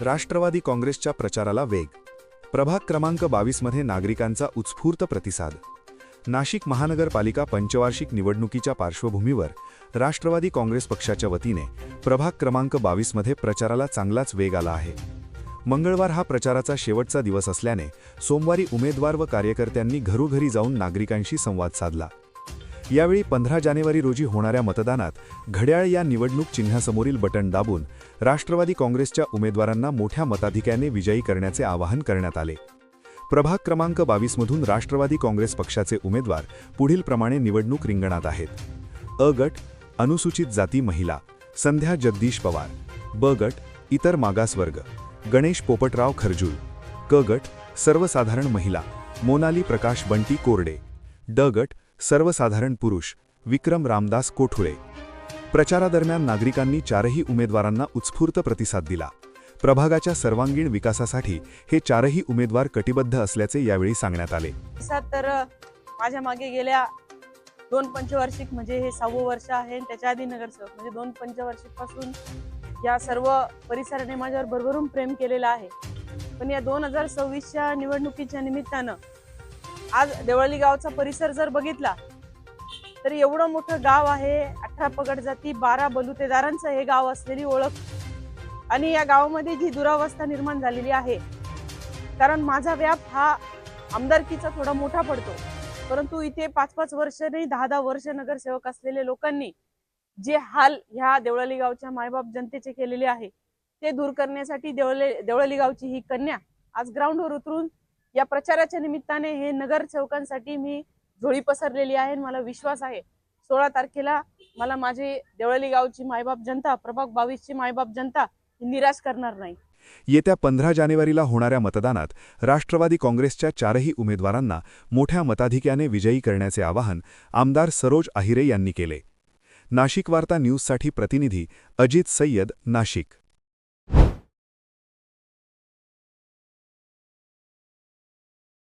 राष्ट्रवादी काँग्रेसच्या प्रचाराला वेग. प्रभाग क्रमांक बावीसमध्ये नागरिकांचा उत्स्फूर्त प्रतिसाद. नाशिक महानगरपालिका पंचवार्षिक निवडणुकीच्या पार्श्वभूमीवर राष्ट्रवादी काँग्रेस पक्षाच्या वतीने प्रभाग क्रमांक बावीसमध्ये प्रचाराला चांगलाच वेग आला आहे. मंगळवार हा प्रचाराचा शेवटचा दिवस असल्याने सोमवारी उमेदवार व कार्यकर्त्यांनी घरोघरी जाऊन नागरिकांशी संवाद साधला. यावेळी पंधरा जानेवारी रोजी होणाऱ्या मतदानात घड्याळ या निवडणूक चिन्हासमोरील बटण दाबून राष्ट्रवादी काँग्रेसच्या उमेदवारांना मोठ्या मताधिक्याने विजयी करण्याचे आवाहन करण्यात आले. प्रभाग क्रमांक बावीसमधून राष्ट्रवादी काँग्रेस पक्षाचे उमेदवार पुढीलप्रमाणे निवडणूक रिंगणात आहेत. अ गट अनुसूचित जाती महिला संध्या जगदीश पवार. ब गट इतर मागासवर्ग गणेश पोपटराव खरजूल क गट सर्वसाधारण महिला मोनाली प्रकाश बंटी कोरडे. ड गट सर्वसाधारण पुरुष विक्रम रामदास कोठुळे. प्रचारादरम्यान नागरिकांनी चारही उमेदवारांना उत्स्फूर्त प्रतिसाद दिला. प्रभागाच्या सर्वांगीण विकासासाठी हे चारही उमेदवार कटिबद्ध असल्याचे यावेळी सांगण्यात आले. तर माझ्या मागे गेल्या दोन पंचवार्षिक म्हणजे हे सहावं वर्ष आहे आणि त्याच्या आधी नगरसेवक म्हणजे दोन पंचवार्षिकपासून या सर्व परिसराने माझ्यावर भरभरून प्रेम केलेलं आहे. पण या दोन हजार सव्वीसच्या निवडणुकीच्या निमित्तानं आज देवळली गावचा परिसर जर बघितला तर एवढं मोठं गाव आहे अठरा पगड जाती बारा बलुतेदारांचं हे गाव असलेली ओळख. आणि या गावामध्ये जी दुरावस्था निर्माण झालेली आहे कारण माझा व्याप हा आमदारकीचा थोडा मोठा पडतो. परंतु इथे पाच पाच वर्ष नाही दहा दहा वर्ष नगरसेवक असलेल्या लोकांनी जे हाल ह्या देवळाली गावच्या मायबाप जनतेचे केलेले आहे ते दूर करण्यासाठी देवळे देवळाली गावची ही कन्या आज ग्राउंडवर उतरून या प्रचाराच्या निमित्ताने हे नगर चौकांसाठी मी झोळी पसरलेली आहे आणि मला विश्वास आहे. सोळा तारखेला मला माझे देवळली गावची मायबाप जनता प्रभाग बावीसची मायबाप जनता निराश करणार नाही. येत्या पंधरा जानेवारीला होणाऱ्या मतदानात राष्ट्रवादी काँग्रेसच्या चारही उमेदवारांना मोठ्या मताधिक्याने विजयी करण्याचे आवाहन आमदार सरोज आहिरे यांनी केले. नाशिक वार्ता न्यूजसाठी प्रतिनिधी अजित सय्यद नाशिक.